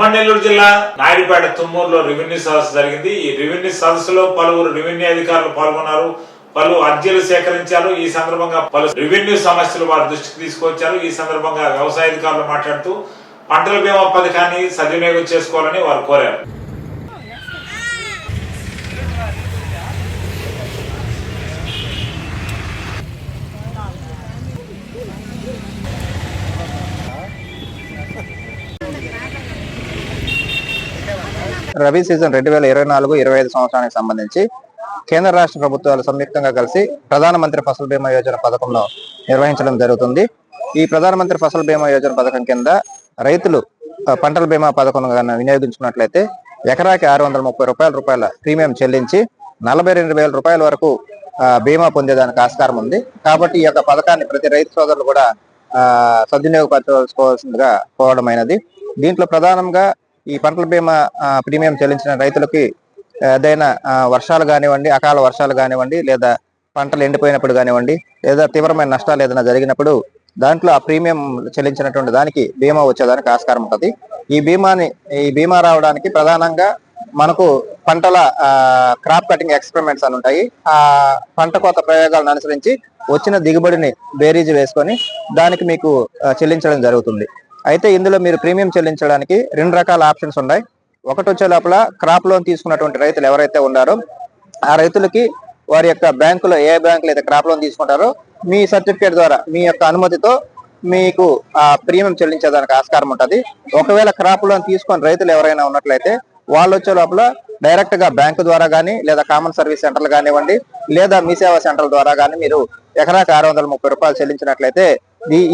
ఉమ్మడి నెల్లూరు జిల్లా నాయుడుపేట తుమ్మూరులో రెవెన్యూ సదస్సు జరిగింది. ఈ రెవెన్యూ సదస్సులో పలువురు రెవెన్యూ అధికారులు పాల్గొన్నారు. పలు అర్జీలు సేకరించారు. ఈ సందర్భంగా పలు రెవెన్యూ సమస్యలు వారి దృష్టికి తీసుకొచ్చారు. ఈ సందర్భంగా వ్యవసాయ అధికారులు మాట్లాడుతూ పంటల బీమా పథకాన్ని సద్వినియోగం చేసుకోవాలని వారు కోరారు. రబీ సీజన్ రెండు వేల ఇరవై నాలుగు ఇరవై ఐదు సంవత్సరానికి సంబంధించి కేంద్ర రాష్ట్ర ప్రభుత్వాలు సంయుక్తంగా కలిసి ప్రధానమంత్రి ఫసల్ బీమా యోజన పథకంలో నిర్వహించడం జరుగుతుంది. ఈ ప్రధానమంత్రి ఫసల్ బీమా యోజన పథకం కింద రైతులు పంటల బీమా పథకం వినియోగించుకున్నట్లయితే ఎకరాకి ఆరు వందల ముప్పై రూపాయల రూపాయల ప్రీమియం చెల్లించి నలభై రెండు వేల రూపాయల వరకు బీమా పొందేదానికి ఆస్కారం ఉంది. కాబట్టి ఈ యొక్క పథకాన్ని ప్రతి రైతు సోదరులు కూడా ఆ, కోవడం అయినది. దీంట్లో ప్రధానంగా ఈ పంటల బీమా ప్రీమియం చెల్లించిన రైతులకి ఏదైనా వర్షాలు కానివ్వండి అకాల వర్షాలు కానివ్వండి లేదా పంటలు ఎండిపోయినప్పుడు కానివ్వండి లేదా తీవ్రమైన నష్టాలు ఏదైనా జరిగినప్పుడు దాంట్లో ఆ ప్రీమియం చెల్లించినటువంటి దానికి బీమా వచ్చేదానికి ఆస్కారం ఉంటుంది. ఈ బీమాని ఈ బీమా రావడానికి ప్రధానంగా మనకు పంటల క్రాప్ కటింగ్ ఎక్స్పెరిమెంట్స్ అని ఉంటాయి. ఆ పంట కోత ప్రయోగాలను అనుసరించి వచ్చిన దిగుబడిని బేరీజ్ వేసుకొని దానికి మీకు చెల్లించడం జరుగుతుంది. అయితే ఇందులో మీరు ప్రీమియం చెల్లించడానికి రెండు రకాల ఆప్షన్స్ ఉన్నాయి. ఒకటి వచ్చే లోపల క్రాప్ లోన్ తీసుకున్నటువంటి రైతులు ఎవరైతే ఉన్నారో ఆ రైతులకి వారి యొక్క బ్యాంకులో ఏ బ్యాంకులు అయితే క్రాప్ లోన్ తీసుకుంటారో మీ సర్టిఫికేట్ ద్వారా మీ యొక్క అనుమతితో మీకు ఆ ప్రీమియం చెల్లించేదానికి ఆస్కారం ఉంటుంది. ఒకవేళ క్రాప్ లోన్ తీసుకొని రైతులు ఎవరైనా ఉన్నట్లయితే వాళ్ళు వచ్చే లోపల డైరెక్ట్గా బ్యాంకు ద్వారా కానీ లేదా కామన్ సర్వీస్ సెంటర్లు కానివ్వండి లేదా మీ సేవా సెంటర్ల ద్వారా కానీ మీరు ఎకరాకి ఆరు వందల ముప్పై రూపాయలు చెల్లించినట్లయితే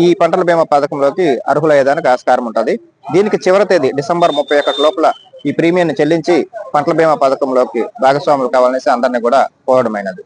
ఈ పంటల బీమా పథకంలోకి అర్హులయ్యేదానికి ఆస్కారం ఉంటుంది. దీనికి చివరి తేదీ డిసెంబర్ ముప్పై ఒకటి లోపల ఈ ప్రీమియం చెల్లించి పంటల బీమా పథకంలోకి భాగస్వాములు కావాలనేసి అందరినీ కూడా కోరడమైనది.